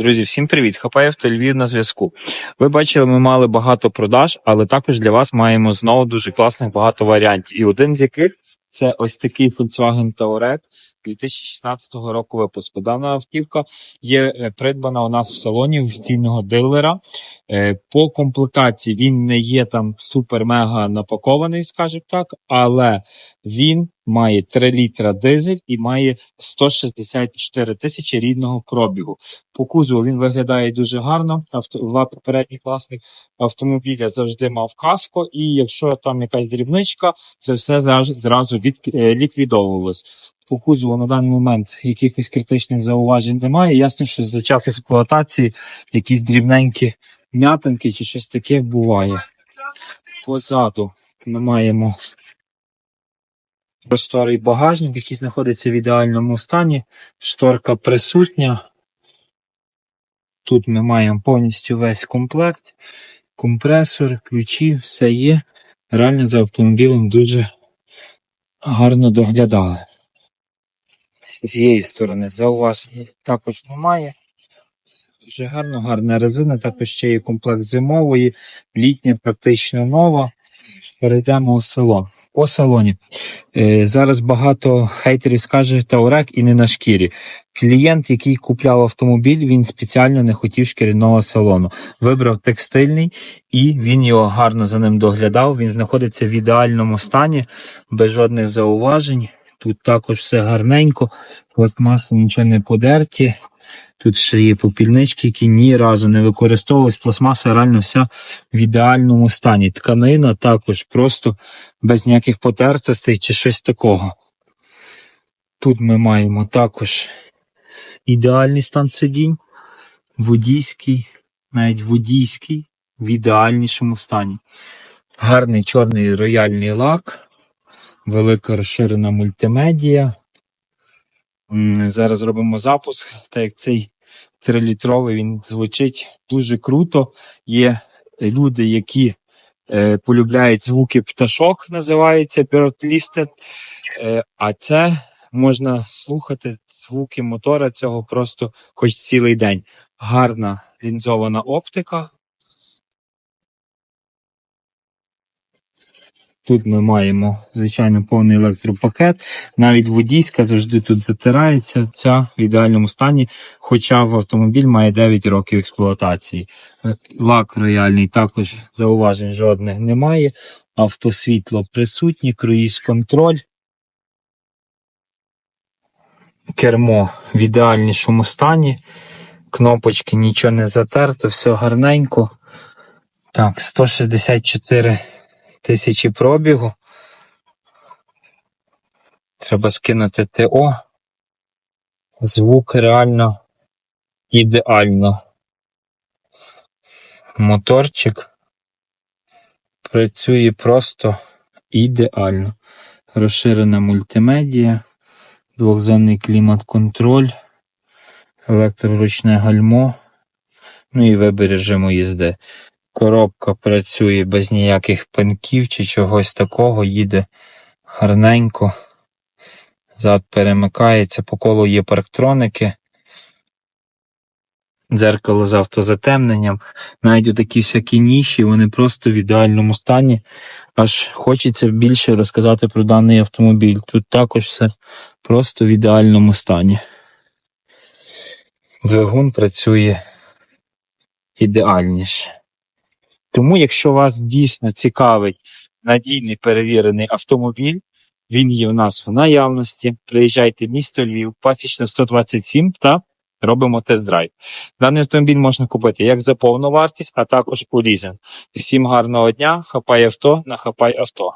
Друзі, всім привіт! Хапаєв та Львів на зв'язку. Ви бачили, ми мали багато продаж, але також для вас маємо знову дуже класних багато варіантів. І один з яких це ось такий Volkswagen Touareg 2016 року випуску. Дана автівка є е, придбана у нас в салоні офіційного дилера. Е, По комплектації він не є там супер-мега напакований, скажімо так, але він має 3 літра дизель і має 164 тисячі рідного пробігу. По кузову він виглядає дуже гарно. Авто, попередній власник автомобіля завжди мав каско, і якщо там якась дрібничка, це все зразу від, е, ліквідовувалось. По кузову на даний момент якихось критичних зауважень немає. Ясно, що за час експлуатації якісь дрібненькі м'ятинки чи щось таке буває. Позаду ми маємо просторий багажник, який знаходиться в ідеальному стані. Шторка присутня. Тут ми маємо повністю весь комплект, компресор, ключі, все є. Реально за автомобілем дуже гарно доглядали. З цієї сторони зауважень також немає. Дуже гарно, гарна резина, також ще є комплект зимової, літня, практично нова. Перейдемо у салон. По салоні. Е, зараз багато хейтерів скаже Таурек і не на шкірі. Клієнт, який купляв автомобіль, він спеціально не хотів шкіряного салону. Вибрав текстильний і він його гарно за ним доглядав. Він знаходиться в ідеальному стані, без жодних зауважень. Тут також все гарненько, пластмаси нічого не подерті. Тут ще є попільнички, які ні разу не використовувались. Пластмаса реально вся в ідеальному стані. Тканина також просто без ніяких потертостей чи щось такого. Тут ми маємо також ідеальний стан сидінь, водійський, навіть водійський в ідеальнішому стані. Гарний чорний рояльний лак, велика розширена мультимедія. Зараз зробимо запуск, так як цей 3-літровий він звучить дуже круто. Є люди, які е, полюбляють звуки пташок, називається Bird Е, а це можна слухати звуки мотора цього просто хоч цілий день. Гарна лінзована оптика. Тут ми маємо, звичайно, повний електропакет. Навіть водійська завжди тут затирається. Ця в ідеальному стані, хоча в автомобіль має 9 років експлуатації. Е, Лак рояльний також зауважень жодних немає. Автосвітло присутнє, круїз контроль. Кермо в ідеальнішому стані. Кнопочки нічого не затерто, все гарненько. Так, 164 тисячі пробігу. Треба скинути ТО. Звук реально ідеально. Моторчик працює просто ідеально. Розширена мультимедія, двохзонний клімат-контроль, електроручне гальмо, ну і вибір режиму їзди. Коробка працює без ніяких пинків чи чогось такого, їде гарненько. Зад перемикається, по колу є парктроники. Дзеркало з автозатемненням. Навіть такі всякі ніші, вони просто в ідеальному стані. Аж хочеться більше розказати про даний автомобіль. Тут також все просто в ідеальному стані. Двигун працює ідеальніше. Тому, якщо вас дійсно цікавить надійний перевірений автомобіль, він є в нас в наявності. Приїжджайте в місто Львів, пасічна 127 та робимо тест-драйв. Даний автомобіль можна купити як за повну вартість, а також у лізинг. Всім гарного дня, хапай авто на хапай авто.